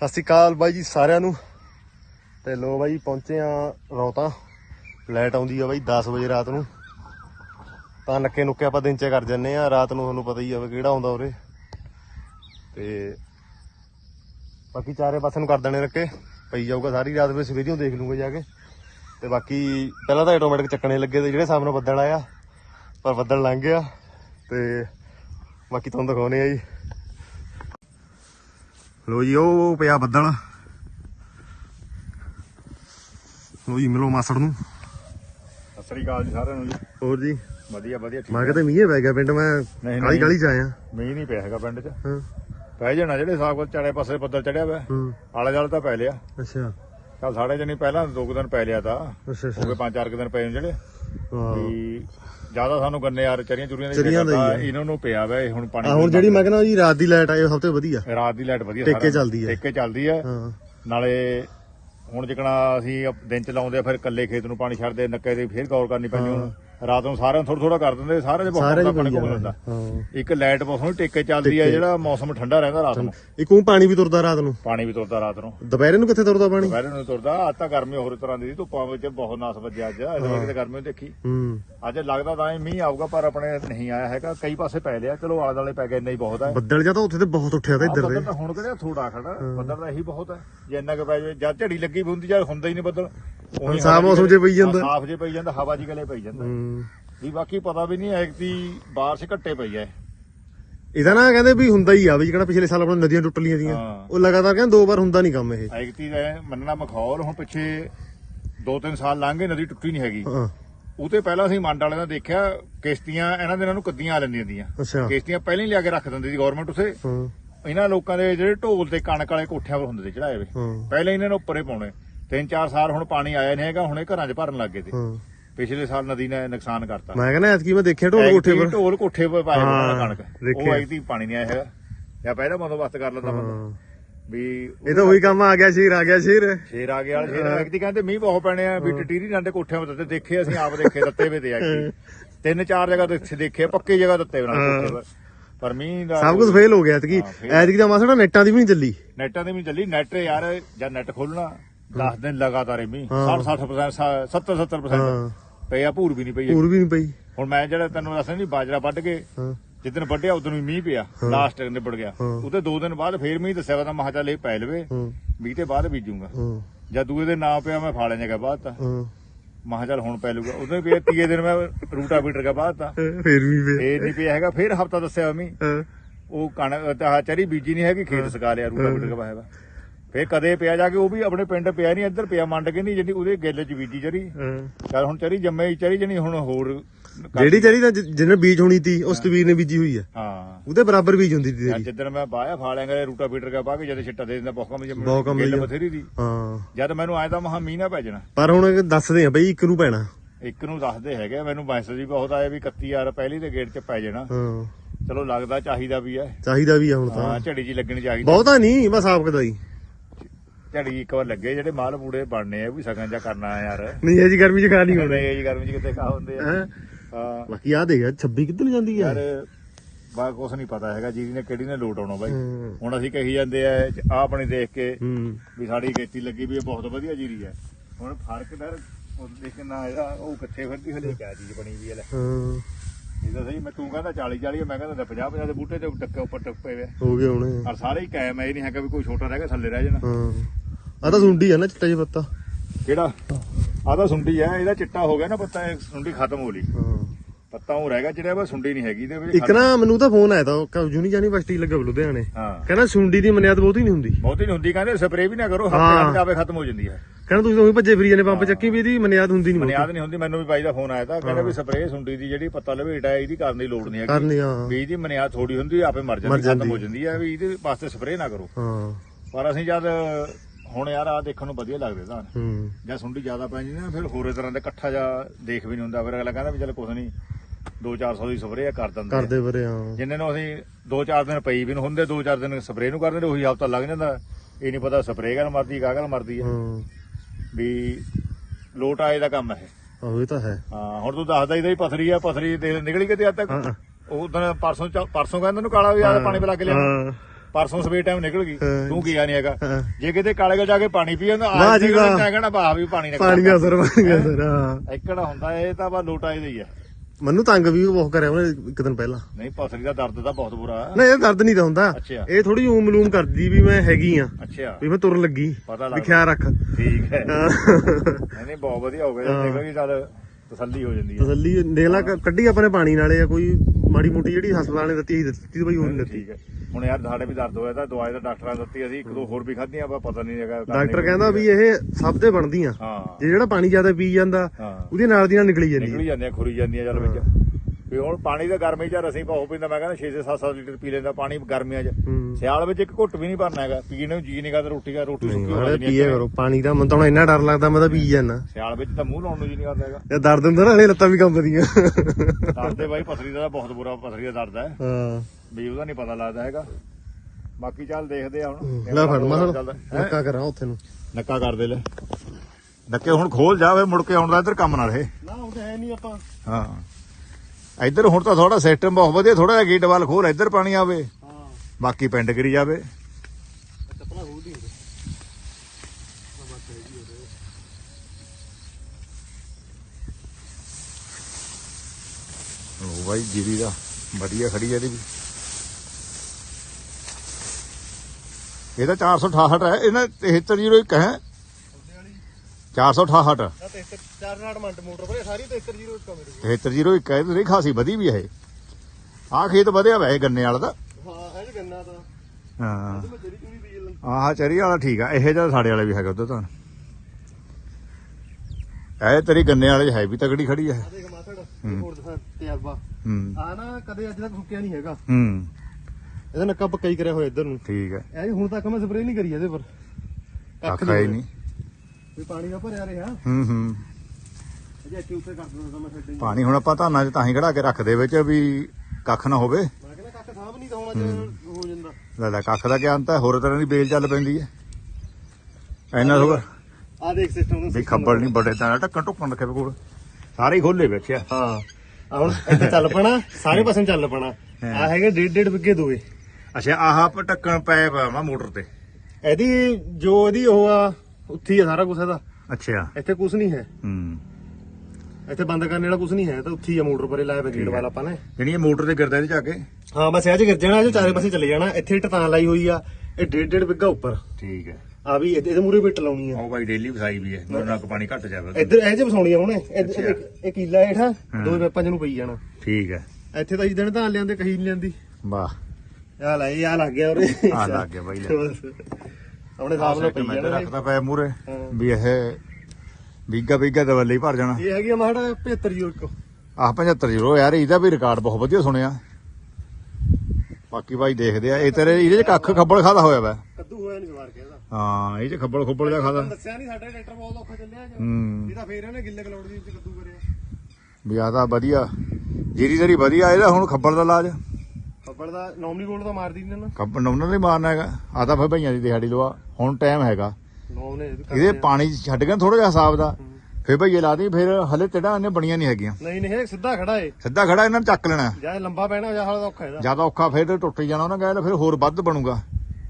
ਸਤਿ ਸ਼੍ਰੀ ਅਕਾਲ ਬਾਈ ਜੀ ਸਾਰਿਆਂ ਨੂੰ। ਤੇ ਲੋ ਬਾਈ ਪਹੁੰਚੇ ਆ ਰੌਤਾ। ਲਾਈਟ ਆਉਂਦੀ ਆ ਬਾਈ 10 ਵਜੇ ਰਾਤ ਨੂੰ। ਤਾਂ ਨੱਕੇ ਨੁੱਕੇ ਆਪਾਂ ਦਿਨ ਚ ਕਰ ਜੰਨੇ ਆ। ਰਾਤ ਨੂੰ ਤੁਹਾਨੂੰ ਪਤਾ ਹੀ ਆ ਵੀ ਕਿਹੜਾ ਆਉਂਦਾ ਉਰੇ। ਤੇ ਬਾਕੀ ਚਾਰੇ ਪਾਸੇ ਨੂੰ ਕਰ ਦੇਣੇ ਰੱਕੇ ਪਈ ਜਾਊਗਾ ਸਾਰੀ ਰਾਤ ਵਿੱਚ ਸਵੇਰੀਓ ਦੇਖ ਲੂੰਗਾ ਜਾ ਕੇ। ਤੇ ਬਾਕੀ ਪਹਿਲਾਂ ਤਾਂ ਆਟੋਮੈਟਿਕ ਚੱਕਣੇ ਲੱਗੇ ਤੇ ਜਿਹੜੇ ਹਿਸਾਬ ਨਾਲ ਬੱਦਲ ਆਇਆ ਪਰ ਬੱਦਲ ਲੰਘ ਗਿਆ। ਤੇ ਬਾਕੀ ਤੁਹਾਨੂੰ ਦਿਖਾਉਣੇ ਆ ਜੀ। ਲੋ ਜੀ ਉਹ ਪਿਆ ਬੱਦਲ। ਲੋ ਜੀ ਮਿਲੋ ਮਾਸੜ ਨੂੰ। ਸਤਿ ਸ੍ਰੀ ਅਕਾਲ ਜੀ ਸਾਰਿਆਂ ਨੂੰ ਜੀ। ਹੋਰ ਜੀ? ਵਧੀਆ ਵਧੀਆ ਠੀਕ ਮੈਂ ਕਿਤੇ ਮੀਂਹ ਪੈ ਗਿਆ ਪਿੰਡ ਮੈਂ ਨਹੀਂ। ਕਾਲੀ ਕਾਲੀ ਚ ਆਇਆ। ਮੀਂਹ ਨਹੀਂ ਪਿਆ ਹੈਗਾ ਪਿੰਡ 'ਚ। ਹਾਂ। ਪੈ ਜਾਣਾ ਜਿਹੜੇ ਹਿਸਾਬ ਨਾਲ ਚਾਰੇ ਪਾਸੇ ਬੱਦਲ ਚੜਿਆ ਹੋਇਆ ਹੂੰ। ਆਲੇ ਜਾਲੇ ਤਾਂ ਪੈ ਲਿਆ। ਅੱਛਾ। ਕੱਲ ਸਾਡੇ ਜਣੀ ਪਹਿਲਾਂ ਦੋ ਕੁ ਦਿਨ ਪੈ ਲਿਆ ਤਾਂ। ਅੱਛਾ ਹੋ ਅੱਛਾ ਗਏ ਪੰਜ ਚਾਰ ਕੁ ਦਿਨ ਪਏ ਨੇ ਜਿਹੜੇ। ਹਾਂ। ਵੀ ਜ਼ਿਆਦਾ ਸਾਨੂੰ ਗੰਨੇ ਯਾਰ ਚਰੀਆਂ ਚੁਰੀਆਂ ਦੇ ਚਰੀਆਂ ਦਾ ਹੀ ਕਰਦਾ, ਹੈ। ਇਹਨਾਂ ਨੂੰ ਪਿਆ ਵਾ ਇਹ ਹੁਣ ਪਾਣੀ ਆ ਹੁਣ ਜਿਹੜੀ ਮੈਂ ਕਹਿੰਦਾ ਜੀ ਰਾਤ ਦੀ ਲਾਈਟ ਆਈ ਉਹ ਸਭ ਤੋਂ ਵਧੀਆ ਰਾਤ ਦੀ ਲਾਈਟ ਵਧੀਆ ਟੇਕੇ। ਚੱਲਦੀ ਹੈ। ਟੇਕੇ ਚੱਲਦੀ ਹੈ ਹਾਂ ਨਾਲੇ ਹੁਣ ਜਿਕਣਾ ਅਸੀਂ ਅਪ- ਦਿਨ ਚ ਲਾਉਂਦੇ ਆ ਫਿਰ ਕੱਲੇ ਖੇਤ ਨੂੰ ਪਾਣੀ ਛੱਡਦੇ ਨੱਕੇ ਦੀ ਫਿਰ ਗੌਰ ਕਰਨੀ ਪੈਂਦੀ ਹੁਣ ਰਾਤ ਨੂੰ ਸਾਰਿਆਂ ਨੂੰ ਥੋੜਾ ਥੋੜਾ ਕਰ ਦਿੰਦੇ ਸਾਰੇ ਦੇ ਬਹੁਤ ਚ ਪਾਣੀ ਪਈ ਘੁੰਮ ਜਾਂਦਾ ਲੈਂਦਾ ਹਾਂ। ਇੱਕ ਲਾਈਟ ਪਾਸੋਂ ਟੇਕੇ ਚੱਲਦੀ ਹੈ ਜਿਹੜਾ ਮੌਸਮ ਠੰਡਾ ਰਹਿੰਦਾ ਰਾਤ ਨੂੰ। ਇੱਕ ਉਹ ਪਾਣੀ ਵੀ ਤੁਰਦਾ ਰਾਤ ਨੂੰ। ਪਾਣੀ ਵੀ ਤੁਰਦਾ ਰਾਤ ਨੂੰ। ਦੁਪਹਿਰੇ ਨੂੰ ਕਿੱਥੇ ਤੁਰਦਾ ਪਾਣੀ? ਦੁਪਹਿਰੇ ਨੂੰ ਤੁਰਦਾ ਅੱਜ ਤਾਂ ਗਰਮੀ ਹੋਰ ਤਰ੍ਹਾਂ ਦੀ ਧੁੱਪਾਂ ਵਿੱਚ ਬਹੁਤ ਨਾਸ ਵੱਜਿਆ ਅੱਜ ਵਾਰ ਕਿਤੇ ਗਰਮੀ ਨੀ ਦੇਖੀ। ਅੱਜ ਲੱਗਦਾ ਤਾਂ ਮੀਂਹ ਆਊਗਾ ਪਰ ਆਪਣੇ ਨਹੀਂ ਆਇਆ ਹੈਗਾ ਕਈ ਪਾਸੇ ਪੈ ਲਿਆ। ਚਲੋ ਆਲੇ ਦੁਆਲੇ ਪੈ ਗਿਆ ਇੰਨਾ ਹੀ ਬਹੁਤ ਹੈ। ਬੱਦਲ ਜਾਂ ਤਾਂ ਉੱਥੇ ਤੇ ਬਹੁਤ ਉੱਠਿਆ ਤਾਂ ਇੱਧਰ ਦੇ ਹੁਣ ਕਿਹੜਾ ਥੋੜਾ ਖੜਾ ਬੱਦਲ ਤਾਂ ਇਹੀ ਬਹੁਤ ਹੈ। ਜੇ ਇੰਨਾ ਕੁ ਪੈ ਜਾਵੇ ਜਦ ਝੜੀ ਲੱਗੀ ਹੁੰਦੀ ਜਾਂ ਹੁੰਦਾ ਹੀ ਨਹੀਂ ਬੱਦਲ। ਹੁਣ ਸਾਫ਼ ਮੌਸਮ 'ਚ ਪਈ ਜਾਂਦਾ। ਸਾਫ਼ ਜੇ ਪਈ ਜਾਂਦਾ ਹਵਾ ਜੀ ਗਲੇ ਪਈ ਜਾਂਦਾ। ਵੀ ਬਾਕੀ ਪਤਾ ਵੀ ਨਹੀਂ ਕਿ ਬਾਰਿਸ਼ ਘੱਟੇ ਪਈ ਹੈ। ਇਹਦਾ ਨਾ ਕਹਿੰਦੇ ਵੀ ਹੁੰਦਾ ਹੀ ਆ ਵੀ ਜਿਹੜਾ ਪਿਛਲੇ ਸਾਲ ਆਪਣੇ ਨਦੀਆਂ ਟੁੱਟ ਲੀਆਂ ਦੀਆਂ। ਉਹ ਲਗਾਤਾਰ ਕਹਿੰਦੇ ਦੋ ਵਾਰ ਹੁੰਦਾ ਨਹੀਂ ਕੰਮ ਇਹ। ਐਗਤੀ ਦਾ ਮੰਨਣਾ ਮਖੌਲ ਹੁਣ ਪਿੱਛੇ 2-3 ਸਾਲ ਲੰਘ ਗਏ ਨਦੀ ਟੁੱਟੀ ਨਹੀਂ ਹੈਗੀ। ਉਹ ਤੇ ਪਹਿਲਾਂ ਅਸੀਂ ਮੰਡ ਵਾਲਿਆਂ ਦਾ ਦੇਖਿਆ ਕਿਸ਼ਤੀਆਂ ਇਹਨਾਂ ਦੇ ਇਹਨਾਂ ਨੂੰ ਕੱਦੀਆਂ ਆ ਲੈਂਦੀਆਂ ਦੀਆਂ ਕਿਸ਼ਤੀਆਂ ਪਹਿਲਾਂ ਹੀ ਲਿਆ ਕੇ ਰੱਖ ਦਿੰਦੀ ਸੀ ਗਵਰਨਮੈਂਟ ਉਸੇ ਇਹਨਾਂ ਲੋਕਾਂ ਦੇ ਜਿਹੜੇ ਢੋਲ ਤੇ ਕਣਕ ਵਾਲੇ ਕੋਠਿਆਂ 'ਤੇ ਹੁੰਦੇ ਸੀ ਚੜਾਏ ਵੇ। ਪਹਿਲਾਂ ਇਹਨਾਂ ਨੂੰ ਉੱਪਰੇ ਪਾਉਣੇ। ਤਿੰਨ ਚਾਰ ਸਾਲ ਹੁਣ ਪਾਣੀ ਆਇਆ ਨਹੀਂ ਹੈਗਾ ਹੁਣ ਘਰਾਂ 'ਚ ਭਰਨ ਲੱਗ ਗਏ ਤੇ। ਹਾਂ। ਪਿਛਲੇ ਸਾਲ ਨਦੀ ਨੇ ਨੁਕਸਾਨ ਕਰਤਾ। ਮੈਂ ਕਹਿੰਦਾ ਐਤਕੀ ਮੈਂ ਦੇਖਿਆ ਢੋਲ ਕੋਠੇ ਐਤਕੀ ਪਰ। ਢੋਲ ਕੋਠੇ 'ਤੇ ਪਾਏ ਹੋਏ ਹਾਂ, ਨੇ ਕਣਕ। ਉਹ ਐਤੀ ਪਾਣੀ ਨਹੀਂ ਆਇਆ ਹੈਗਾ। ਜਾਂ ਪਹਿਲਾਂ ਬੰਦੋਬਸਤ ਕਰ ਲੈਂਦਾ ਬੰਦਾ। ਵੀ ਇਹ ਤਾਂ ਉਹੀ ਕੰਮ ਆ ਗਿਆ ਸ਼ੇਰ ਆ ਗਿਆ ਸ਼ੇਰ। ਸ਼ੇਰ ਆ ਗਿਆ ਸ਼ੇਰ ਐਕਤੀ ਕਹਿੰਦੇ ਮੀਂਹ ਬਹੁਤ ਪੈਣੇ ਆ ਵੀ ਟਟੀਰੀ ਡਾਂਡੇ ਕੋਠਿਆਂ ਉੱਤੇ ਦੇਖੇ ਅਸੀਂ ਆਪ ਦੇਖੇ ਦਿੱਤੇ ਵੇ ਤੇ ਐਕਤੀ ਤਿੰਨ ਚਾਰ ਜਗ੍ਹਾ ਤੇ ਦੇਖੇ ਪੱਕੀ ਜਗ੍ਹਾ ਦਿੱਤੇ ਬਣਾ ਕੋਠੇ ਪਰ। ਪਰ ਮੀਂਹ ਦਾ ਸਭ ਕੁਝ ਫੇਲ ਹੋ ਗਿਆ ਐਤਕੀ। ਐਤਕੀ ਦਾ ਮਾਸੜਾ ਨੈਟਾਂ ਦੀ ਵੀ ਨਹੀਂ ਚੱਲੀ। ਨੈਟਾਂ ਤੇ ਵੀ ਚੱਲੀ। ਨੈਟ ਯਾਰ ਜਾਂ ਨੈਟ ਖੋਲਣਾ 10 ਦਿਨ ਲਗਾਤਾਰ ਹੀ। ਮੀਂਹ ਹਾਂ। 60 60% 70 70% ਹਾਂ। ਪਈ ਆ ਭੂਰ ਵੀ ਨਹੀਂ ਪਈ ਹੋਰ ਵੀ ਨਹੀਂ ਪਈ। ਹੁਣ ਮੈਂ ਜਿਹੜਾ ਤੈਨੂੰ ਦੱਸਿਆ ਨਹੀਂ ਬਾਜਰਾ ਵੱਢ ਕੇ ਹਾਂ। ਜਿੱਦਣ ਵੱਢਿਆ ਉਦੋਂ ਵੀ ਮੀਂਹ ਪਿਆ ਲਾਸਟ ਨਿਬੜ ਗਿਆ। ਉਹਦੇ ਦੋ ਦਿਨ ਬਾਅਦ ਫੇਰ ਮੀਂਹ ਦੱਸਿਆ ਤਾਂ ਮਹਾ ਚੱਲ ਇਹ ਪੈ ਲਵੇ। ਮੀਂਹ ਤੇ ਬਾਅਦ ਬੀਜੂਗਾ। ਜਦ ਦੂਏ ਦਿਨ ਨਾ ਪਿਆ ਮੈਂ ਫਾਲੇ ਜਗਾ ਬਾਅਦ ਤਾਂ। ਮਹਾ ਚੱਲ ਹੁਣ ਪੈ ਲੂਗਾ। ਉਦੋਂ ਵੀ ਤੀਏ ਦਿਨ ਮੈਂ ਰੂਟਾ ਬੀਟਰ ਕੇ ਬਾਅਦ ਤਾਂ। ਫੇਰ ਵੀ ਫੇਰ ਫੇਰ ਨਹੀਂ ਪਿਆ ਹੈਗਾ ਫੇਰ ਹਫਤਾ ਦੱਸਿਆ ਮੀਂਹ। ਉਹ ਕਣ ਤਾਂ ਚਰੀ ਬੀਜੀ ਨਹੀਂ ਹੈਗੀ ਖੇਤ ਸਕਾ ਲਿਆ ਰੂਟਾ ਬੀਟਰ ਕੇ ਬਾਅਦ ਫੇਰ ਕਦੇ ਪਿਆ ਜਾ ਕੇ ਉਹ ਵੀ ਆਪਣੇ ਪਿੰਡ ਪਿਆ ਨਹੀਂ ਇੱਧਰ ਪਿਆ ਮੰਡ ਕੇ ਨਹੀਂ ਜਿਹੜੀ ਉਹਦੇ ਗਿੱਲ ਚ ਬੀਜੀ ਚਰੀ। ਹਾਂ। ਚੱਲ ਹੁਣ ਚਰੀ ਜੰਮੇ ਚਰੀ ਜਣੀ ਹੁਣ ਹੋਰ ਕਰ- ਜਿਹੜੀ ਚਰੀ ਤਾਂ ਜਿ- ਜਿਹਨੇ ਬੀਜ ਹੋਣੀ ਤੀ ਉਸ ਤਵੀਰ ਨੇ ਬੀਜੀ ਹੋਈ ਆ। ਹਾਂ। ਉਹਦੇ ਬਰਾਬਰ ਬੀਜ ਹੁੰਦੀ ਤੀ ਤੇਰੀ। ਜਿੱਦਣ ਮੈਂ ਬਾਇਆ ਫਾਲਿਆਂਗਾ ਰੂਟਾ ਬੀਟਰ ਕੇ ਪਾ ਕੇ ਜਦ ਛਿੱਟਾ ਦੇ ਦਿੰਦਾ ਬਹੁਤ ਕੰਮ ਜੰਮੇ ਬਹੁਤ ਕੰਮ ਗਿੱਲ ਆ। ਬਥੇਰੀ ਦੀ। ਹਾਂ। ਜਦ ਮੈਨੂੰ ਆਇਆ ਤਾਂ ਮਹਾ ਮੀਂਹ ਨਾ ਪੈ ਜਾਣਾ। ਪਰ ਹੁਣ ਦੱਸਦੇ ਆ ਬਈ ਇੱਕ ਨੂੰ ਪੈਣਾ। ਇੱਕ ਨੂੰ ਦੱਸਦੇ ਹੈਗੇ ਮੈਨੂੰ ਮੈਸੇਜ ਵੀ ਬਹੁਤ ਆਏ ਵੀ 31000 ਪਹਿਲੀ ਦੇ ਗੇਟ 'ਚ ਪੈ ਜਾਣਾ। ਹਾਂ। ਚਲੋ ਲੱਗਦਾ ਚਾਹੀਦਾ ਵੀ ਹੈ ਚਾਹੀਦਾ ਵੀ ਆ ਹੁਣ ਹਾਂ ਤਾਂ ਝੜੀ ਜੀ ਲੱਗਣੀ ਚਾਹੀਦੀ। ਬਹੁਤਾ ਨਹੀਂ ਬਸ ਆਪ ਕਦਾਈ ਝੜੀ ਇੱਕ ਵਾਰ ਲੱਗੇ ਜਿਹੜੇ ਮਾਲ ਪੂੜੇ ਬਣਨੇ ਆ ਵੀ ਸਗਨ ਜਾ ਕਰਨਾ ਯਾਰ। ਨਹੀਂ ਇਹ ਜੀ ਗਰਮੀ ਚ ਖਾ ਨਹੀਂ ਹੋਣੇ। ਇਹ ਜੀ ਗਰਮੀ 'ਚ ਕਿਤੇ ਕਾ ਹੁੰਦੇ ਆ। ਹੈਂ? ਬਾਕੀ ਆ ਦੇਖ 26 ਕਿੱਧਰ ਨੂੰ ਜਾਂਦੀ ਆ? ਯਾਰ ਬਾ ਕੁਛ ਨਹੀਂ ਪਤਾ ਹੈਗਾ ਜਿਹਦੀ ਨੇ ਕਿਹੜੀ ਨੇ ਲੋਟ ਆਉਣਾ ਬਾਈ। ਹੁਣ ਅਸੀਂ ਕਹੀ ਜਾਂਦੇ ਆ ਆ ਆਪਣੀ ਦੇਖ ਕੇ ਵੀ ਸਾਡੀ ਖੇਤੀ ਲੱਗੀ ਵੀ ਇਹ ਬਹੁਤ ਵਧੀਆ ਜੀਰੀ ਹੈ ਹੁਣ ਫ਼ਰਕ ਦਰ ਉਹ ਦੇਖਣਾ ਇਹਦਾ ਉਹ ਕਿੱਥੇ ਫਿਰਦੀ ਹਲੇ ਕਿਆ ਚੀਜ਼ ਬਣੀ ਵੀ ਹੈ ਲੈ। ਹਾਂ। ਇਹ ਤਾਂ ਸਹੀ ਮੈਂ ਤੂੰ ਕਹਿੰਦਾ 40 40 ਮੈਂ ਕਹਿੰਦਾ 50 50 ਦੇ ਬੂਟੇ ਤੇ ਟੱਕੇ ਉੱਪਰ ਟੱਕ ਪਏ ਵੇ ਹੋ ਗਏ ਹੁਣ। ਔਰ ਸਾਰੇ ਹੀ ਕਾਇਮ ਹੈ ਇਹ ਨਹੀਂ ਹੈਗਾ ਵੀ ਕੋਈ ਛੋਟਾ ਰਹਿ ਗਿਆ ਥੱਲੇ ਰਹਿ ਜਾਣਾ। ਹਾਂ। ਆ ਤਾਂ ਸੁੰਡੀ ਆ ਨਾ ਚਿੱਟਾ ਜਿਹਾ ਪੱਤਾ। ਕਿਹੜਾ? ਆ ਤਾਂ ਸੁੰਡੀ ਹੈ ਇਹਦਾ ਚਿੱਟਾ ਹੋ ਗਿਆ ਨਾ ਪੱਤਾ ਇਹ ਸੁੰਡੀ ਖਤਮ ਹੋ ਲਈ ਪੱਤਾ ਉਹ ਰਹਿ ਗਿਆ ਜਿਹੜਾ ਵਾ ਸੁੰਡੀ ਨਹੀਂ ਹੈਗੀ ਇਹਦੇ ਵਿੱਚ ਇੱਕ ਨਾ ਮੈਨੂੰ ਤਾਂ ਫੋਨ ਆਇਆ ਤਾਂ ਜੂਨੀ ਯੂਨੀਵਰਸਿਟੀ ਲੱਗਾ ਲੁਧਿਆਣੇ। ਕਹਿੰਦਾ ਸੁੰਡੀ ਦੀ ਮਨਿਆਦ ਬਹੁਤੀ ਨਹੀਂ ਹੁੰਦੀ। ਬਹੁਤੀ ਨਹੀਂ ਹੁੰਦੀ ਕਹਿੰਦੇ ਸਪਰੇਅ ਵੀ ਨਾ ਕਰੋ ਹਾਂ। ਹਫ਼ਤੇ ਹਫ਼ਤੇ ਆਪੇ ਖਤਮ ਹੋ ਜਾਂਦੀ ਹੈ ਕਹਿੰਦਾ ਤੁਸੀਂ ਉਹੀ ਭੱਜੇ ਫਿਰੀ ਜਾਂਦੇ ਪੰਪ ਚੱਕੀ ਵੀ ਇਹਦੀ ਮਨਿਆਦ ਹੁੰਦੀ ਨਹੀਂ ਬੁਨਿਆਦ ਨਹੀਂ ਹੁੰਦੀ ਮੈਨੂੰ ਵੀ ਬਾਈ ਦਾ ਫੋਨ ਆਇਆ ਤਾਂ ਕਹਿੰਦਾ ਵੀ ਸਪਰੇਅ ਸੁੰਡੀ ਦੀ ਜਿਹੜੀ ਪੱਤਾ ਲਵੇਟ ਹੈ ਇਹਦੀ ਕਰਨ ਦੀ ਲੋੜ ਨਹੀਂ ਹੈਗੀ। ਕਰਨੀ ਆ ਵੀ ਇਹਦੀ ਮਨਿਆਦ ਥੋੜੀ ਹੁੰਦੀ ਆਪੇ ਮਰ ਜਾਂਦੀ ਖਤਮ। ਹੋ ਜਾਂਦੀ। ਹੈ ਵੀ ਇਹਦੇ ਵਾਸਤੇ ਸਪਰੇਅ ਨਾ ਕਰੋ। ਹਾਂ। ਪਰ ਅਸੀਂ ਜਦ ਹੁਣ ਯਾਰ ਆ ਦੇਖਣ ਨੂੰ ਵਧੀਆ ਲੱਗਦੇ ਤਾਂ। ਹੂੰ। ਜਾਂ ਸੁੰਡੀ ਜ਼ਿਆਦਾ ਪੈ ਜਾਂਦੀ ਨਾ ਫਿਰ ਹੋਰੇ ਤਰ੍ਹਾਂ ਦਾ ਇਕੱਠਾ ਜਾ ਦੇਖ ਵੀ ਨਹੀਂ ਹੁੰਦਾ। ਫਿਰ ਅਗਲਾ ਕਹਿੰਦਾ ਵੀ ਚੱਲ ਕੁਛ ਨਹੀਂ 2-400 ਦੀ ਸਪਰੇਅ ਕਰ ਦਿੰਦੇ ਆ। ਕਰਦੇ ਬਰੇ ਹਾਂ। ਜਿੰਨੇ ਨੂੰ ਅਸੀਂ 2-4 ਦਿਨ ਪਈ ਵੀ ਨੂੰ ਹੁੰਦੇ 2-4 ਦਿਨ ਸਪਰੇਅ ਨੂੰ ਕਰ ਦਿੰਦੇ ਉਹੀ ਹਫਤਾ ਲੱਗ ਜਾਂਦਾ। ਇਹ ਨਹੀਂ ਪਤਾ ਸਪਰੇਅ ਕਰ ਮਰਦੀ ਕਾਗਲ ਮਰਦੀ ਹੈ ਹਾਂ। ਵੀ ਲੋਟ ਆਏ ਦਾ ਕੰਮ ਹੈ। ਆਹੋ ਇਹ ਤਾਂ ਹੈ। ਹਾਂ ਹੁਣ ਤੂੰ ਦੱਸਦਾ ਇਹਦਾ ਹੀ ਪਥਰੀ ਆ ਪਥਰੀ ਦੇ ਨਿਕਲੀ ਕਿਤੇ ਹੱਦ ਤੱਕ? ਹਾਂ ਉਹ ਦਿਨ ਪਰਸੋਂ ਚ- ਪਰਸੋਂ ਕਹਿੰਦਾ ਨੂੰ ਕਾਲਾ ਵੀ ਆ ਪਾਣੀ ਪਿਲਾ ਕੇ ਲਿਆ ਹਾਂ। ਪਰਸੋਂ ਸਵੇਰ ਟਾਈਮ ਨਿਕਲ ਗਈ। ਤੂੰ ਗਿਆ ਨਹੀਂ ਹੈਗਾ। ਜੇ ਕਿਤੇ ਕਾਲੇ ਕਾ ਜਾ ਕੇ ਪਾਣੀ ਪੀ ਜਾਂਦਾ ਅੱਜ ਜੀ। ਮੈਂ ਕਹਿਣਾ ਬਾਹ ਵੀ ਪਾਣੀ ਨਿਕਲ ਪਾਣੀ ਦਾ ਬਣ ਗਿਆ ਸਰ ਹਾਂ? ਇੱਕੜਾ ਹੁੰਦਾ ਇਹ ਤਾਂ ਬਾ ਲੋਟਾ ਇਹਦਾ ਹੀ ਆ। ਮੈਨੂੰ ਤੰਗ ਵੀ ਬਹੁਤ ਕਰਿਆ ਉਹਨੇ ਇੱਕ ਦਿਨ ਪਹਿਲਾਂ। ਨਹੀਂ ਪਸਰੀ ਦਾ ਦਰਦ ਤਾਂ ਬਹੁਤ ਬੁਰਾ। ਆ। ਨਹੀਂ ਇਹ ਦਰਦ ਨਹੀਂ ਤਾਂ ਹੁੰਦਾ। ਇਹ ਥੋੜੀ ਊਮ ਲੂਮ ਕਰਦੀ ਵੀ ਮੈਂ ਹੈਗੀ ਆ। ਅੱਛਾ। ਵੀ ਮੈਂ ਤੁਰਨ ਲੱਗੀ ਖਿਆਲ ਰੱਖ। ਠੀਕ ਹੈ। ਨਹੀਂ ਬਹੁਤ ਵਧੀਆ ਹੋ ਗਿਆ। ਦੇਖੋ ਕਿ ਚੱਲ ਤਸੱਲੀ ਹੋ ਜਾਂਦੀ ਹੈ। ਤਸੱਲੀ ਦੇਖ ਲਾ ਕੱਢੀ ਆਪਣੇ ਪਾਣੀ ਨਾਲੇ ਆ ਕੋਈ ਮਾੜੀ ਮੋਟੀ ਜਿਹੜੀ ਹਸਪਤਾਲ ਨੇ ਦਿੱਤੀ ਸੀ ਦਿੱਤੀ ਬਈ ਨਹੀਂ ਦਿੱਤੀ। ਠੀਕ ਹੈ। ਹੁਣ ਯਾਰ ਸਾਡੇ ਵੀ ਦਰਦ ਹੋਇਆ ਤਾਂ ਦਵਾਈ ਤਾਂ ਡਾਕਟਰਾਂ ਨੇ ਦਿੱਤੀ ਅਸੀਂ ਇੱਕ ਦੋ ਹੋਰ ਵੀ ਖਾਧੀਆਂ ਪਰ ਪਤਾ ਨਹੀਂ ਹੈਗਾ ਡਾਕਟਰ ਕਹਿੰਦਾ ਵੀ ਇਹ ਸਭ ਦੇ ਬਣਦੀਆਂ। ਹਾਂ। ਜੇ ਜਿਹੜਾ ਪਾਣੀ ਜ਼ਿਆਦਾ ਪੀ ਜਾਂਦਾ ਹਾਂ। ਉਹਦੇ ਨਾਲ ਦੀ ਨਾਲ ਨਿਕਲੀ ਜਾਂਦੀ ਨਿਕਲੀ ਜਾਂਦੀਆਂ ਖੁਰੀ ਜਾਂਦੀਆਂ ਚੱਲ ਵਿੱਚ। ਵੀ ਹੁਣ ਪਾਣੀ ਦਾ ਗਰਮੀ ਚ ਰਸੀ ਬਹੁਤ ਪੀਂਦਾ ਮੈਂ ਕਹਿੰਦਾ 6 6 7 7 ਲੀਟਰ ਪੀ ਲੈਂਦਾ ਪਾਣੀ ਗਰਮੀਆਂ ਚ। ਹੂੰ। ਸਿਆਲ ਵਿੱਚ ਇੱਕ ਘੁੱਟ ਵੀ ਨਹੀਂ ਭਰਨਾ ਹੈਗਾ ਪੀਣ ਨੂੰ ਜੀ ਨਹੀਂ ਕਰਦਾ ਰੋਟੀ ਦਾ ਰੋਟੀ ਸੁੱਕੀ ਹੋ ਜਾਂਦੀ ਪੀਏ ਹੈ ਕਰੋ ਪਾਣੀ ਦਾ ਮੈਨੂੰ ਤਾਂ ਇੰਨਾ ਡਰ ਲੱਗਦਾ ਮੈਂ ਤਾਂ ਪੀ ਜਾਣਾ ਸਿਆਲ ਵਿੱਚ ਤਾਂ ਮੂੰਹ ਲਾਉਣ ਨੂੰ ਜੀ ਨਹੀਂ ਕਰਦਾ ਹੈਗਾ। ਇਹ ਦਰਦ ਹੁੰਦਾ ਨਾ ਹਲੇ ਲੱਤਾਂ ਵੀ ਕੰਬਦੀਆਂ। ਦਰਦ ਤੇ ਬਾਈ ਪਥਰੀ ਦਾ ਬਹੁਤ ਬੁਰਾ ਪਥਰੀ ਦਾ ਦਰਦ ਹੈ। ਹਾਂ। ਵੀ ਉਹਦਾ ਨਹੀਂ ਪਤਾ ਲੱਗਦਾ ਹੈਗਾ। ਬਾਕੀ ਚੱਲ ਦੇਖਦੇ ਆ ਹੁਣ। ਲੈ ਫੜ। ਹੈਂ? ਨੱਕਾ ਕਰਾਂ ਉੱਥੇ ਨੂੰ। ਨੱਕਾ ਕਰ ਦੇ ਲੈ। ਨੱਕੇ ਹੁਣ ਖੋਲ ਜਾਵੇ ਮੁੜ ਕੇ ਆਉਣ ਦਾ ਇੱਧਰ ਕੰਮ ਨਾ ਰਹੇ। ਨਾ ਉਹ ਤਾਂ ਹੈ ਨਹੀਂ ਆਪਾਂ। ਹਾਂ। ਇੱਧਰ ਹੁਣ ਤਾਂ ਥੋੜਾ ਸਿਸਟਮ ਬਹੁਤ ਵਧੀਆ ਥੋੜਾ ਜਿਹਾ ਗੇਟ ਵਾਲ ਖੋਲ ਇੱਧਰ ਪਾਣੀ ਆਵੇ। ਬਾਕੀ ਪਿੰਡ ਕਰੀ ਜਾਵੇ। ਉਹ ਬਾਈ ਜੀਰੀ ਦਾ। ਵਧੀਆ ਖੜੀ ਇਹਦੀ ਵੀ। ਇਹਦਾ 468 ਹੈ ਇਹਨਾਂ 7301 ਹੈ। 468 ਨਾ ਤੇ ਚਾਰ ਨਾਟ ਮੰਟ ਮੋਟਰ ਪਰ ਸਾਰੀ 7301 ਕਾ ਮੇਰੇ 7301 ਹੈ ਤੇ ਖਾਸੀ ਵਧੀ ਵੀ ਹੈ ਆਹ ਖੇਤ ਵਧਿਆ ਵੈ ਗੰਨੇ ਵਾਲਾ ਦਾ ਹਾਂ ਇਹ ਗੰਨਾ ਤਾਂ। ਹਾਂ। ਆਹ ਚਰੀ ਵਾਲਾ ਠੀਕ ਆ ਇਹ ਜਿਹੜਾ ਸਾਡੇ ਵਾਲੇ ਵੀ ਹੈਗਾ ਉਧਰ ਤਾਂ। ਇਹ ਤੇਰੀ ਗੰਨੇ ਵਾਲੇ ਹੈ ਵੀ ਤਗੜੀ ਖੜੀ ਹੈ ਆ ਦੇਖ ਮਾਥੜ ਹੋਰ ਦਿਖਾ ਤਜਰਬਾ। ਹੂੰ। ਆ ਨਾ ਕਦੇ ਅੱਜ ਤੱਕ ਸੁੱਕਿਆ ਨਹੀਂ ਹੈਗਾ। ਹੂੰ। ਇਹਦਾ ਨੱਕਾ ਪੱਕਾ ਹੀ ਕਰਿਆ ਹੋਇਆ ਇੱਧਰ ਨੂੰ। ਠੀਕ ਹੈ ਇਹ ਹੁਣ ਤੱਕ ਮੈਂ ਸਪਰੇਅ ਨਹੀਂ ਕਰੀ ਇਹਦੇ ਪਰ ਕੱਖ ਹੈ ਨਹੀਂ। ਵੀ ਪਾਣੀ ਦਾ ਭਰਿਆ ਰਿਹਾ। ਹੂੰ ਹੂੰ। ਅਜੇ ਇੱਥੇ ਉੱਤੇ ਕਰ ਦਿੰਦਾ ਮੈਂ ਛੱਡੇ ਪਾਣੀ ਹੁਣ ਆਪਾਂ ਧਾਨਾਂ 'ਚ ਤਾਂ ਹੀ ਖੜਾ ਕੇ ਰੱਖਦੇ ਵਿੱਚ ਵੀ ਕੱਖ ਨਾ ਹੋਵੇ। ਮੈਂ ਕਹਿੰਦਾ ਕੱਖ ਸਾਂਭ ਨਹੀਂ ਤਾਂ ਹੋਣਾ ਚ ਹੋ। ਜਾਂਦਾ। ਲੈ ਲੈ ਕੱਖ ਦਾ ਕੀ ਅੰਤ ਹੈ ਹੋਰ ਤਰ੍ਹਾਂ ਦੀ ਬੇਲ ਚੱਲ ਪੈਂਦੀ ਹੈ। ਐਨਾ ਥੋੜਾ ਆ ਦੇਖ ਸਿਸਟਮ ਵੀ ਖੱਬਲ ਨਹੀਂ ਬੜੇ ਤਾਂ ਢੱਕਣ ਢੁੱਕਣ ਰੱਖੇ ਕੋਲ। ਸਾਰੇ ਹੀ ਖੋਲੇ ਹਾਂ। ਆ ਹੁਣ ਇੱਥੇ ਚੱਲ ਪਣਾ ਸਾਰੇ ਪਾਸੇ ਚੱਲ ਪਣਾ। ਆ ਹੈਗੇ ਡੇਢ ਡੇਢ ਵਿੱਗੇ ਦੋਏ। ਅੱਛਾ ਆਹ ਆਪਾਂ ਢੱਕਣ ਪਏ ਵਾ ਮੋਟਰ ਤੇ। ਇਹਦੀ ਜੋ ਇਹਦੀ ਉਹ ਆ ਉੱਥੇ ਹੀ ਆ ਸਾਰਾ ਕੁਝ ਇਹਦਾ। ਅੱਛਾ। ਇੱਥੇ ਕੁਝ ਨਹੀਂ ਹੈ। ਹੂੰ। ਇੱਥੇ ਬੰਦ ਕਰਨ ਵਾਲਾ ਕੁਝ ਨਹੀਂ ਹੈ ਤਾਂ ਉੱਥੇ ਹੀ ਆ ਮੋਟਰ ਪਰੇ ਲਾਇਆ ਵੇ ਗੇਟ ਵਾਲਾ ਆਪਾਂ ਨੇ। ਜਿਹੜੀ ਇਹ ਮੋਟਰ ਤੇ ਗਿਰਦਾ ਇਹਦੇ ਜਾ ਕੇ? ਹਾਂ ਇਹ ਚ ਗਿਰ ਜਾਣਾ ਜੋ ਚਾਰੇ ਪਾਸੇ ਚਲੇ ਜਾਣਾ। ਇੱਥੇ ਟਤਾਂ ਲਾਈ ਹੋਈ ਆ ਇਹ ਡੇਢ ਡੇਢ ਵਿੱਗਾ ਉੱਪਰ। ਠੀਕ ਹੈ। ਆ ਵੀ ਇਹਦੇ ਇਹਦੇ ਮੂਰੇ ਬਿੱਟ ਲਾਉਣੀ ਆ। ਉਹ ਬਾਈ ਡੇਲੀ ਵਸਾਈ ਵੀ ਹੈ ਮੋਟਰ ਨਾਲ ਪਾਣੀ ਘੱਟ ਜਾਵੇ। ਇੱਧਰ ਇਹ ਚ ਵਸਾਉਣੀ ਆ ਹੁਣ। ਇਹ- ਕੀਲਾ ਹੇਠਾਂ ਦੋ ਪੈਪਾਂ ਚ ਨੂੰ ਪਈ ਜਾਣਾ। ਠੀਕ ਹੈ। ਇੱਥੇ ਤਾਂ ਜੀ ਦਿਨ ਤਾਂ ਲਿਆਂਦੇ ਕਹੀ ਨਹੀਂ ਲਿਆਂਦੀ। ਵਾਹ। ਆ ਲੈ ਆ ਲੱਗ ਗਿਆ ਉਰੇ ਆ ਲੱਗ ਗਿਆ ਬਾਈ ਲੈ। ਆਪਣੇ ਨਾਲ ਪਈ ਮੈਂ ਜਾਣਾ। ਰੱਖਦਾ ਪਿਆ ਮੂਰੇ। ਵੀ ਇਹ ਵੀਗਾ ਵੀਗਾ ਦੇ ਵੱਲੇ ਹੀ ਭਰ ਜਾਣਾ। ਇਹ ਹੈਗੀ ਆ ਮਾੜਾ 7501 ਆਹ 75 ਜੀਰੋ ਯਾਰ ਇਹਦਾ ਵੀ ਰਿਕਾਰਡ ਬਹੁਤ ਵਧੀਆ ਸੁਣਿਆ। ਬਾਕੀ ਭਾਈ ਦੇਖਦੇ ਆ ਇਹ ਤੇਰੇ ਇਹਦੇ ਚ ਕੱਖ ਖੱਬਲ ਖਾਦਾ ਹੋਇਆ ਵਾ। ਕੱਦੂ ਹੋਇਆ ਨਹੀਂ ਸਵਾਰ ਕੇ ਇਹਦਾ। ਹਾਂ ਇਹ ਚ ਖੱਬਲ ਖੁੱਬਲ ਦਾ ਖਾਦਾ। ਦੱਸਿਆ ਨਹੀਂ ਸਾਡੇ ਟਰੈਕਟਰ ਬਹੁਤ ਔਖਾ ਚੱਲਿਆ ਜੀ ਹੂੰ। ਇਹ ਤਾਂ ਫੇਰ ਇਹਨੇ ਗਿੱਲੇ ਕਲੌੜ ਦੀ ਵਿੱਚ ਕੱਦੂ ਕਰਿਆ। ਵੀ ਤਾਂ ਵਧੀਆ। ਜੀਰੀ ਤੇਰੀ ਵਧੀਆ ਇਹਦਾ ਹੁਣ ਖੱਬਲ ਦਾ ਇਲਾਜ। ਖੱਬੜ ਦਾ ਨੌਮਨੀ ਗੋਲ ਤਾਂ ਮਾਰਦੀ ਨਹੀਂ ਨਾ। ਖੱਬਲ ਉਹਨਾਂ ਨੇ ਮਾਰਨਾ ਹੈਗਾ। ਆ ਤਾਂ ਫਿਰ ਭਈਆਂ ਦੀ ਦਿਹਾੜੀ ਲਵਾ। ਹੁਣ ਟਾਈਮ ਹੈਗਾ। ਨੌ ਨੇ ਇਹਦੇ ਪਾਣੀ ਛੱਡ ਕੇ ਥੋੜਾ ਜਿਹਾ ਹਿਸਾਬ ਦਾ। ਫਿਰ ਭਈਏ ਲਾ ਦੀ ਫਿਰ ਹਲੇ ਤੇੜਾ ਇਹਨੇ ਬਣੀਆਂ ਨਹੀਂ ਹੈਗੀਆਂ। ਨਹੀਂ ਨਹੀਂ ਸਿੱਧਾ ਖੜਾ ਏ। ਸਿੱਧਾ ਖੜਾ ਇਹਨਾਂ ਨੂੰ ਚੱਕ ਲੈਣਾ। ਜਾਂ ਲੰਬਾ ਪੈਣਾ ਜਾਂ ਹਾਲਾ ਔਖਾ ਇਹਦਾ। ਜ਼ਿਆਦਾ ਔਖਾ ਫਿਰ ਟੁੱਟ ਜਾਣਾ ਉਹਨਾਂ ਕਹਿੰਦਾ ਫਿਰ ਹੋਰ ਵੱਧ ਬਣੂਗਾ।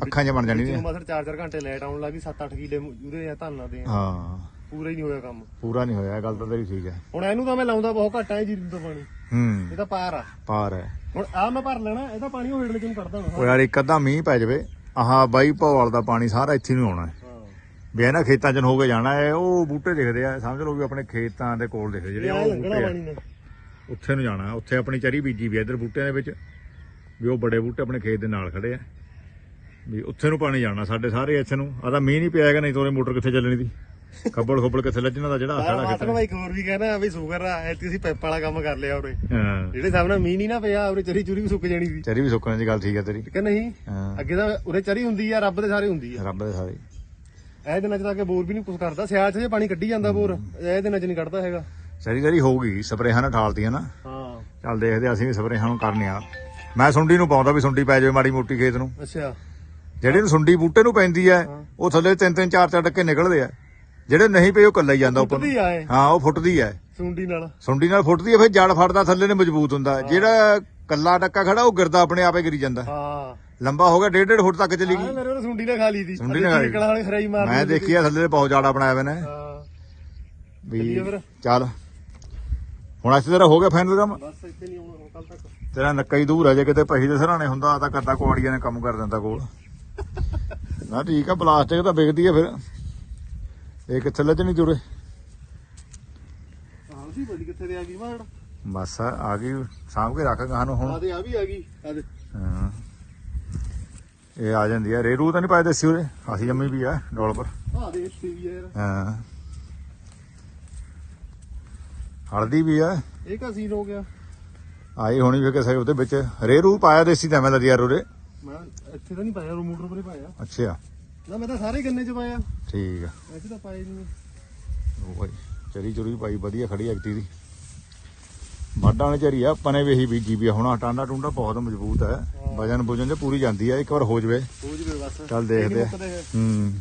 ਅੱਖਾਂ 'ਚ ਬਣ ਜਾਣੀ ਜਿਹਨੂੰ ਮਸਰ 4-4 ਘੰਟੇ ਲੈਟ ਆਉਣ ਲੱਗੀ 7-8 ਕਿਲੇ ਉਹਦੇ ਆ ਧਾਨਾਂ ਦੇ। ਹਾਂ। ਪੂਰਾ ਹੀ ਨਹੀਂ ਹੋਇਆ ਕੰਮ। ਪੂਰਾ ਨਹੀਂ ਹੋਇਆ ਇਹ ਗੱਲ ਤਾਂ ਤੇਰੀ ਠੀਕ ਹੈ। ਹੁਣ ਇਹਨੂੰ ਤਾਂ ਮੈਂ ਲਾਉਂਦਾ ਬਹੁਤ ਘੱਟ ਆ ਜੀਰੀ ਤੋਂ ਪਾਣੀ। ਹੂੰ। ਇਹ ਤਾਂ ਪਾਰ ਆ। ਪਾਰ ਹੈ। ਹੁਣ ਆ ਮੈਂ ਭਰ ਲੈਣਾ ਇਹਦਾ ਪਾਣੀ ਉਹ ਹੇਠ ਕਿਉਂ ਕੱਢਦਾ ਉਹ ਹੁਣ ਯਾਰ ਇੱਕ ਅੱਧਾ ਮੀਂਹ ਪੈ ਜਾਵੇ ਆਹ ਬਾਈ ਭੌਵਾਲ ਦਾ ਪਾਣੀ ਸਾਰਾ ਇੱਥੇ ਨੂੰ ਆਉਣਾ ਹੈ। ਹਾਂ। ਵੀ ਇਹਨਾਂ ਖੇਤਾਂ 'ਚ ਹੋ ਕੇ ਜਾਣਾ ਹੈ ਉਹ ਬੂਟੇ ਦਿਖਦੇ ਆ ਸਮਝ ਲਓ ਵੀ ਆਪਣੇ ਖੇਤਾਂ ਦੇ ਕੋਲ ਦਿਖਦੇ ਜਿਹੜੇ ਇਹ ਉਹ ਬੂਟੇ ਆ। ਉੱਥੇ ਨੂੰ ਜਾਣਾ ਉੱਥੇ ਆਪਣੀ ਚਰੀ ਬੀਜੀ ਵੀ ਇੱਧਰ ਬੂਟਿਆਂ ਦੇ ਵਿੱਚ ਵੀ ਉਹ ਬੜੇ ਬੂਟੇ ਆਪਣੇ ਖੇਤ ਦੇ ਨਾਲ ਖੜੇ ਆ। ਵੀ ਉੱਥੇ ਨੂੰ ਪਾਣੀ ਜਾਣਾ ਸਾਡੇ ਸਾਰੇ ਇੱਥੇ ਨੂੰ ਆ ਤਾਂ ਮੀਂਹ ਨਹੀਂ ਪਿਆ ਹੈਗਾ ਨਹੀਂ ਤਾਂ ਉਹਨੇ ਮੋਟਰ ਕਿੱਥੇ ਚੱਲਣੀ ਦੀ। ਖੱਬਲ ਖੱਬਲ ਕਿੱਥੇ ਲੱਜਣਾ ਦਾ ਜਿਹੜਾ ਖੜਾ ਮਾਤਰ ਭਾਈ ਇੱਕ ਹੋਰ ਵੀ ਕਹਿੰਦਾ ਵੀ ਸ਼ੂਗਰ ਆ ਐਤੀ ਅਸੀਂ ਪੈਪ ਵਾਲਾ ਕੰਮ ਕਰ ਲਿਆ ਉਰੇ। ਹਾਂ। ਜਿਹੜੇ ਸਾਹਮਣੇ ਮੀਂਹ ਨਹੀਂ ਨਾ ਪਿਆ ਉਰੇ ਚਰੀ ਚੂਰੀ ਵੀ ਸੁੱਕ ਜਾਣੀ ਸੀ। ਚਰੀ ਵੀ ਸੁੱਕਣ ਦੀ ਗੱਲ ਠੀਕ ਹੈ ਤੇਰੀ। ਕਿ ਨਹੀਂ? ਹਾਂ। ਅੱਗੇ ਤਾਂ ਉਰੇ ਚਰੀ ਹੁੰਦੀ ਆ ਰੱਬ ਦੇ ਸਾਰੇ ਹੁੰਦੀ ਆ। ਰੱਬ ਦੇ ਸਾਰੇ। ਇਹ ਦਿਨਾਂ ਚ ਤਾਂ ਕਿ ਬੋਰ ਵੀ ਨਹੀਂ ਕੁਝ ਕਰਦਾ ਸਿਆਲ ਚ ਜੇ ਪਾਣੀ ਕੱਢੀ ਜਾਂਦਾ ਬੋਰ ਇਹ ਦਿਨਾਂ ਚ ਨਹੀਂ ਕੱਢਦਾ ਹੈਗਾ। ਚਰੀ ਚਰੀ ਹੋਊਗੀ ਸਪਰੇਹਾਂ ਨਾਲ ਠਾਲਤੀਆਂ ਨਾ। ਹਾਂ। ਚੱਲ ਦੇਖਦੇ ਆ, ਅਸੀਂ ਵੀ ਸਪਰੇਹਾਂ ਨੂੰ ਕਰਨੇ ਆ। ਮੈਂ ਸੁੰਡੀ ਨੂੰ ਪਾਉਂਦਾ ਵੀ ਸੁੰਡੀ ਪੈ ਜਾਵੇ ਮਾੜੀ ਮੋਟੀ ਖੇਤ ਨੂੰ। ਅੱਛਾ। ਜਿਹੜੇ ਨੂੰ ਸੁੰਡੀ ਬੂਟੇ ਨੂੰ ਪੈਂਦੀ ਹਾਂ। ਉਹ ਥੱਲੇ ਤਿੰਨ ਤਿੰਨ ਚਾਰ ਚਾਰ ਟੱਕੇ ਨਿਕਲਦੇ ਆ ਜਿਹੜੇ ਨਹੀਂ ਪਏ ਉਹ ਕੱਲਾ ਹੀ ਜਾਂਦਾ ਉੱਪਰ ਹਾਂ ਉਹ ਫੁੱਟਦੀ ਹੈ ਸੁੰਡੀ ਨਾਲ। ਸੁੰਡੀ ਨਾਲ ਫੁੱਟਦੀ ਹੈ ਫਿਰ ਜੜ ਫੜਦਾ ਥੱਲੇ ਨੇ ਮਜ਼ਬੂਤ ਹੁੰਦਾ। ਜਿਹੜਾ ਕੱਲਾ ਟੱਕਾ ਖੜਾ ਉਹ ਗਿਰਦਾ ਆਪਣੇ ਆਪੇ ਗਿਰੀ ਜਾਂਦਾ। ਹਾਂ। ਲੰਬਾ ਹੋ ਗਿਆ ਡੇਢ ਡੇਢ ਫੁੱਟ ਤੱਕ ਚਲੀ ਆਹ ਗਈ ਮੇਰੇ ਉਹ ਸੁੰਡੀ ਨੇ ਖਾ ਲਈ ਦੀ ਸੁੰਡੀ ਨੇ ਖਾ ਲਈ। ਨਿਕਲ ਵਾਲੇ ਖਰਾਈ ਮਾਰ ਮੈਂ ਦੇਖੀ ਆ ਥੱਲੇ ਤੇ ਬਹੁਤ ਜਾੜਾ ਬਣਾਇਆ ਹੋਇਆ ਨੇ। ਹਾਂ। ਵੀ ਚੱਲੀਏ ਫਿਰ। ਚੱਲ। ਹੁਣ ਅੱਜ ਤੇਰਾ ਹੋ ਗਿਆ ਫਾਈਨਲ ਕੰਮ? ਬਸ ਇੱਥੇ ਨਹੀਂ ਆਉਣਾ ਕੱਲ ਤੱਕ। ਤੇਰਾ ਨੱਕਾ ਹੀ ਦੂਰ ਆ ਜੇ ਕਿਤੇ ਪਹੀ ਦੇ ਸਰਾਣੇ ਹੁੰਦਾ ਤਾਂ ਕਰਦਾ ਕੁਆੜੀਆਂ ਨੇ ਕੰਮ ਕਰ ਦਿੰਦਾ ਕੋਲ। ਨਾ ਠੀਕ ਆ ਪਲਾਸਟਿਕ ਤਾਂ ਵਿਕਦੀ ਆ ਫਿਰ। ਇਹ ਕਿੱਥੇ ਲੱਜਣੀ ਤੁਰੇ? ਹਾਂ ਸੀ ਬੜੀ ਕਿੱਥੇ ਦੇ ਆ ਗਈ ਮਾੜ ਬਸ ਆ ਗਈ ਸਾਂਭ ਕੇ ਰੱਖ ਗਾਂ ਨੂੰ ਆ ਹੁਣ ਦੇ ਆ ਵੀ ਆ ਗਈ ਆ ਦੇ। ਹਾਂ। ਇਹ ਆ ਜਾਂਦੀ ਆ ਰੇਰੂ ਤਾਂ ਨਹੀਂ ਪਾਏ ਦੇਸੀ ਉਰੇ? ਅਸੀਂ ਜੰਮੀ ਵੀ ਆ ਡੋਲ ਪਰ। ਆ ਦੇ ਇੱਥੇ ਵੀ ਆ ਯਾਰ। ਹਾਂ। ਹਲਦੀ ਵੀ ਆ। ਇਹ ਕਾ ਸੀਨ ਹੋ ਗਿਆ? ਆਈ ਹੋਣੀ ਵੀ ਕਿਸੇ ਉਹਦੇ ਵਿੱਚ। ਰੇਰੂ ਪਾਇਆ ਦੇਸੀ ਤਾਂ ਮੈਂ ਲੱਦਿਆ ਉਰੇ ਮੈਂ ਇੱਥੇ ਤਾਂ ਨਹੀਂ ਪਾਇਆ ਰਿਮੋਟ ਉੱਪਰੇ ਪਾਇਆ। ਅੱਛਾ। ਨਾ ਮੈਂ ਤਾਂ ਸਾਰੇ ਗੰਨੇ ਚ ਪਾਇਆ। ਠੀਕ ਆ। ਇੱਥੇ ਤਾਂ ਪਾਏ ਨਹੀਂ ਉਹ ਭਾਈ ਚਰੀ ਚੁਰੀ ਪਾਈ ਵਧੀਆ ਖੜੀ ਐਕਤੀ ਦੀ। ਵਾਢਾਂ ਵਾਲੀ ਚਰੀ ਆ ਆਪਾਂ ਨੇ ਵੀ ਇਹੀ ਬੀਜੀ ਵੀ ਆ। ਹੁਣ ਆਹ ਟਾਂਡਾ ਟੁੰਡਾ ਬਹੁਤ ਮਜ਼ਬੂਤ ਹੈ। ਵਜਨ ਬੁਜਨ ਤੇ ਪੂਰੀ ਜਾਂਦੀ ਆ ਇੱਕ ਵਾਰ ਹੋ ਜਵੇ। ਹੋ ਜਵੇ ਬਸ। ਚੱਲ ਦੇਖਦੇ ਆ। ਹੂੰ।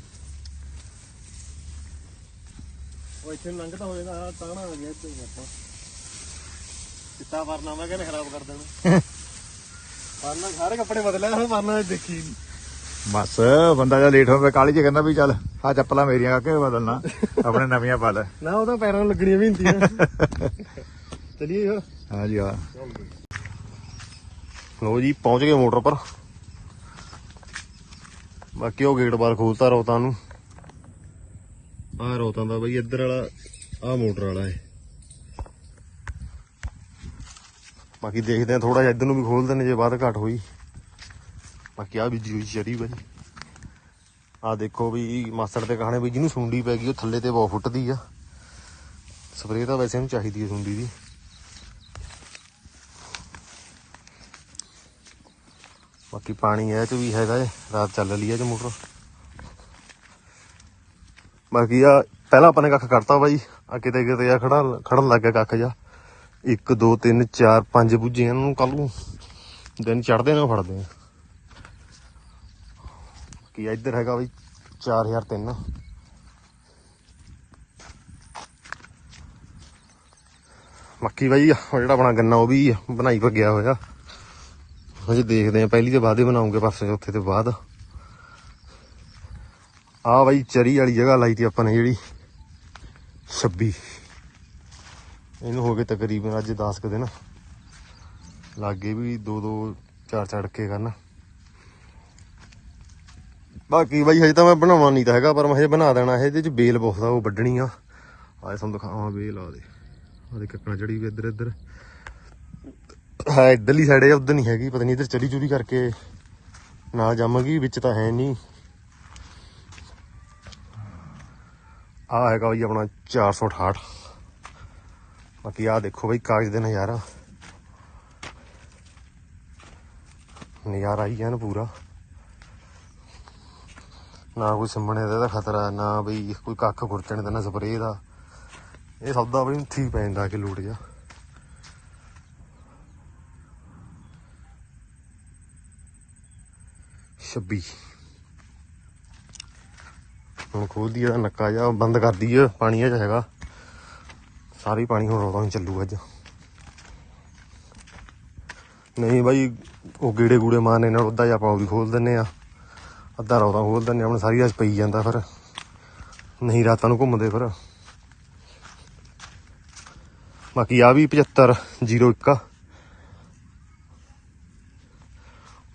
ਉਹ ਇੱਥੇ ਨੂੰ ਲੰਘਦਾ ਹੋ ਜਾਏਗਾ ਆਹ ਆ ਗਿਆ ਇੱਥੇ ਆਪਾਂ। ਚਿੱਟਾ ਵਰਨਾ ਮੈਂ ਕਹਿੰਦਾ ਖਰਾਬ ਕਰ ਦੇਣਾ। ਵਰਨਾ ਸਾਰੇ ਕੱਪੜੇ ਬਦਲਿਆ ਹੁਣ ਵਰਨਾ ਦੇਖੀ ਨੀ। ਬਸ ਬੰਦਾ ਜਾਂ ਲੇਟ ਹੋਵੇ ਕਾਲੀ ਚ ਕਹਿੰਦਾ ਵੀ ਚੱਲ ਆ ਚੱਪਲਾਂ ਮੇਰੀਆਂ ਕਾਕੇ ਬਦਲਣਾ ਆਪਣੇ ਨਵੀਆਂ ਪਾ ਲੈ। ਨਾ ਉਹ ਤਾਂ ਪੈਰਾਂ ਨੂੰ ਲੱਗਣੀਆਂ ਵੀ ਹੁੰਦੀਆਂ। ਚਲਿਏ ਹਾਂ ਜੀ ਹਾਂ। ਲੋ ਜੀ ਪਹੁੰਚ ਗਏ ਮੋਟਰ ਪਰ। ਬਾਕੀ ਉਹ ਗੇਟ ਬਾਰ ਖੋਲਤਾ ਰੋਤਾਂ ਨੂੰ। ਆਹ ਰੋਤਾਂ ਦਾ ਬਈ ਇੱਧਰ ਵਾਲਾ ਆਹ ਮੋਟਰ ਵਾਲਾ ਹੈ ਬਾਕੀ ਦੇਖਦੇ ਆ ਥੋੜਾ ਜਿਹਾ ਇੱਧਰ ਨੂੰ ਵੀ ਖੋਲ ਦਿੰਦੇ ਜੇ ਬਾਅਦ ਘਟ ਹੋਈ। ਬਾਕੀ ਆ ਬੀਜੀ ਹੋਈ ਚਰੀ ਬਈ ਆ ਦੇਖੋ ਵੀ ਮਾਸੜ ਦੇ ਕਹਾਣੇ ਵੀ ਜਿਹਨੂੰ ਸੁੰਡੀ ਪੈ ਗਈ, ਉਹ ਥੱਲੇ ਤੇ ਬਹੁਤ ਫੁੱਟਦੀ ਆ। ਸਪਰੇਅ ਤਾਂ ਵੈਸੇ ਨੂੰ ਚਾਹੀਦੀ ਹੈ ਸੁੰਡੀ ਦੀ। ਬਾਕੀ ਪਾਣੀ ਇਹ ਚ ਵੀ ਹੈਗਾ ਏ, ਰਾਤ ਚੱਲ ਲਈ ਇਹ ਚ ਮੋਟਰ। ਬਾਕੀ ਆ, ਪਹਿਲਾਂ ਆਪਾਂ ਨੇ ਕੱਖ ਕਰਤਾ ਬਾਈ, ਆ ਕਿਤੇ ਕਿਤੇ ਆ ਖੜਾ, ਖੜਨ ਲੱਗ ਗਿਆ ਕੱਖ ਜਾ 1 2 3 4 5 ਬੁੱਝੇ ਇਹਨਾਂ ਨੂੰ ਕੱਲ ਨੂੰ ਦਿਨ ਚੜਦੇ ਨੇ ਫੜਦੇ ਆ ਕੀ ਇੱਧਰ ਹੈਗਾ ਬਾਈ 4003 ਮੱਕੀ ਬਾਈ ਉਹ ਜਿਹੜਾ ਆਪਣਾ ਗੰਨਾ ਉਹ ਵੀ ਬਣਾਈ ਭੱਗਿਆ ਹੋਇਆ। ਹਜੇ ਦੇਖਦੇ ਆ, ਪਹਿਲੀ ਤੇ ਬਾਅਦ ਹੀ ਬਣਾਉਂਗੇ ਪਾਸੇ ਚੌਥੇ ਤੇ ਬਾਅਦ। ਆ ਬਾਈ ਚਰੀ ਵਾਲੀ ਜਗ੍ਹਾ ਲਾਈ ਤੀ ਆਪਾਂ ਨੇ ਜਿਹੜੀ 26 ਇਹਨੂੰ ਹੋ ਗਏ ਤਕਰੀਬਨ ਅੱਜ 10 ਕੁ ਦਿਨ। ਲਾਗੇ ਵੀ ਦੋ ਦੋ ਚਾਰ ਚੜ ਕੇ ਕਰਨ। ਬਾਕੀ ਬਾਈ ਹਜੇ ਤਾਂ ਮੈਂ ਬਣਾਉਣਾ ਨਹੀਂ ਤਾਂ ਹੈਗਾ, ਪਰ ਮੈਂ ਹਜੇ ਬਣਾ ਦੇਣਾ ਇਹ। ਇਹਦੇ ਚ ਬੇਲ ਬਹੁਤ ਆ, ਉਹ ਵੱਢਣੀ ਆ। ਆਏ ਤੁਹਾਨੂੰ ਦਿਖਾਵਾਂ ਬੇਲ ਆ ਦੇ ਆ ਦੇ ਕੱਕਣਾ ਚੜੀ ਵੀ ਇੱਧਰ ਇੱਧਰ। ਹੈ, ਇੱਧਰਲੀ ਸਾਈਡ ਹੈ ਉਧਰ ਨਹੀਂ ਹੈਗੀ, ਪਤਾ ਨਹੀਂ ਇੱਧਰ ਚਲੀ ਚੁਰੀ ਕਰਕੇ ਨਾ ਜੰਮ ਗਈ ਵਿੱਚ ਤਾਂ ਹੈ ਨਹੀਂ। ਆ ਹੈਗਾ ਬਈ ਆਪਣਾ 468 ਬਾਕੀ ਆ ਦੇਖੋ ਬਈ, ਕਾਗਜ਼ ਦੇ ਨਜ਼ਾਰਾ। ਨਜ਼ਾਰਾ ਹੀ ਹੈ ਨਾ ਪੂਰਾ। ਨਾ ਕੋਈ ਸਿੰਮਣੇ ਦਾ ਇਹਦਾ ਖਤਰਾ, ਨਾ ਬਈ ਕੋਈ ਕੱਖ ਖੁਰਚਣ ਦਾ, ਨਾ ਸਪਰੇਅ ਦਾ। ਇਹ ਸੌਦਾ ਬਈ ਠੀਕ ਪੈ ਜਾਂਦਾ ਕਿ ਲੂਟ ਜਾ ਛੱਬੀ। ਹੁਣ ਖੋਲਦੀ ਇਹਦਾ ਨੱਕਾ ਜਾ ਬੰਦ ਕਰਦੀ ਆ ਪਾਣੀ ਇਹ 'ਚ ਹੈਗਾ। ਸਾਰੀ ਪਾਣੀ ਹੁਣ ਰੋਦਾ ਹੀ ਚੱਲੂ ਅੱਜ। ਨਹੀਂ ਬਾਈ, ਉਹ ਗੇੜੇ ਗੂੜੇ ਮਾਰਨੇ ਨਾਲ ਉਦਾਂ ਹੀ ਆਪਾਂ ਉਹ ਵੀ ਖੋਲ ਦਿੰਨੇ ਆ ਅੱਧਾ ਰੌਦਾ ਖੋਲ ਦਿੰਦੇ ਆ ਹੁਣ ਸਾਰੀ ਰਾਤ ਪਈ ਜਾਂਦਾ ਫਿਰ। ਨਹੀਂ ਰਾਤਾਂ ਨੂੰ ਘੁੰਮਦੇ ਫਿਰ। ਬਾਕੀ ਆ ਵੀ 7501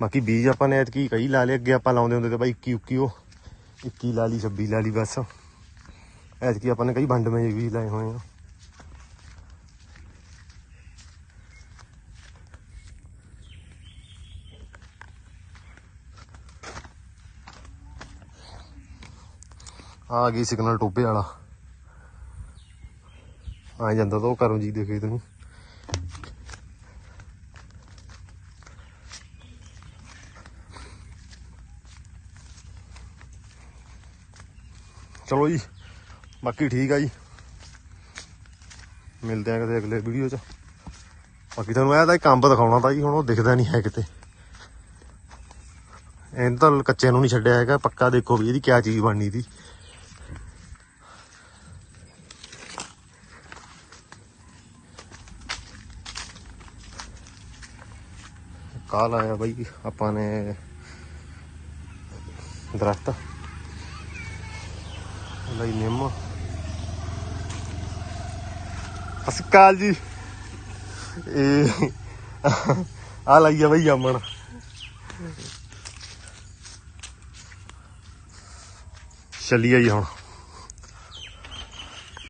ਬਾਕੀ ਬੀਜ ਆਪਾਂ ਨੇ ਐਤਕੀ ਕਈ ਲਾ ਲਏ, ਅੱਗੇ ਆਪਾਂ ਲਾਉਂਦੇ ਹੁੰਦੇ ਤੇ ਬਾਈ 21 21 ਉਹ। 21 ਲਾ ਲਈ 26 ਲਾ ਲਈ ਬਸ। ਐਤਕੀ ਆਪਾਂ ਨੇ ਕਈ ਵੰਡਵੇਂ ਵੀ ਲਾਏ ਹੋਏ ਆ। ਆ ਗਈ ਸਿਗਨਲ ਟੋਬੇ ਵਾਲਾ। ਆ ਜਾਂਦਾ ਤਾਂ ਉਹ ਕਰਮਜੀਤ ਦੇ ਖੇਤ ਨੂੰ। ਚਲੋ ਜੀ, ਬਾਕੀ ਠੀਕ ਆ ਜੀ। ਮਿਲਦੇ ਆ ਕਦੇ ਅਗਲੇ ਵੀਡੀਓ 'ਚ। ਬਾਕੀ ਤੁਹਾਨੂੰ ਇਹ ਤਾਂ ਕੰਬ ਦਿਖਾਉਣਾ ਤਾਂ ਜੀ, ਹੁਣ ਉਹ ਦਿਖਦਾ ਨਹੀਂ ਹੈ ਕਿਤੇ। ਇਹਨਾਂ ਤਾਂ ਕੱਚੇ ਨੂੰ ਨਹੀਂ ਛੱਡਿਆ ਹੈਗਾ, ਪੱਕਾ ਦੇਖੋ ਵੀ ਇਹਦੀ ਕੀ ਚੀਜ਼ ਬਣਨੀ ਦੀ ਕਾਲ ਆਇਆ ਬਾਈ, ਆਪਾਂ ਨੇ ਦਰਖਤ। ਲਈ ਨਿੰਮ। ਅਸਕਾਲ ਜੀ। ਇਹ ਆ ਲਈ ਆ ਬਈ ਜਾਮਣ। ਚੱਲੀਏ ਜੀ ਹੁਣ।